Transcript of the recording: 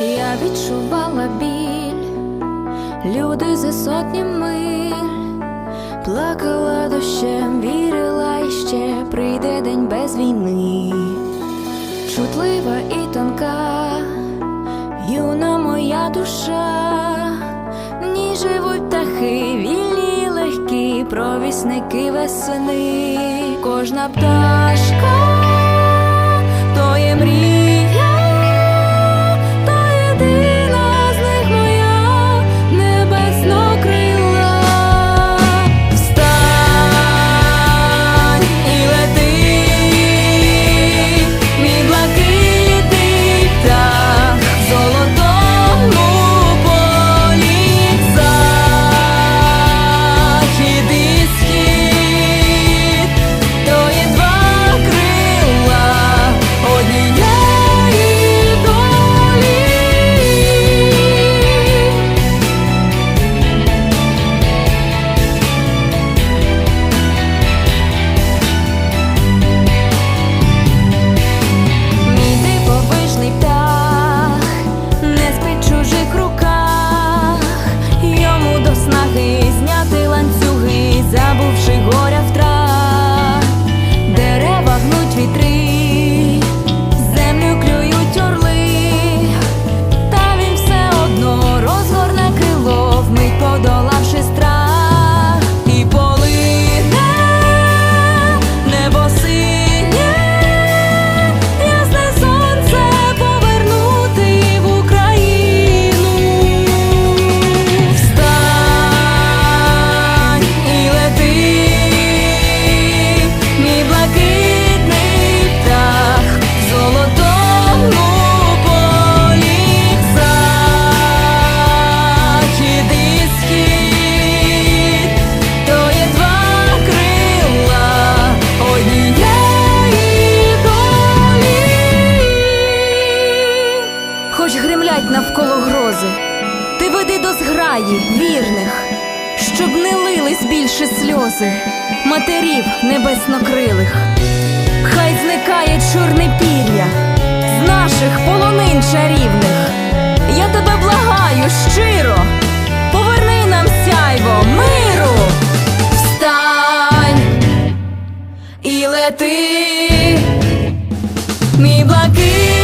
Я відчувала біль, люди за сотні миль, плакала дощем, вірила і ще прийде день без війни, чутлива і тонка, юна моя душа, живуть птахи, вільні, легкі, провісники весени, кожна пташка сльози, ти веди до зграї вірних, щоб не лились більше сльози, матерів небеснокрилих, хай зникає чорне пір'я з наших полонин чарівних. Я тебе благаю щиро, поверни нам сяйво, миру, встань і лети, мій блакит.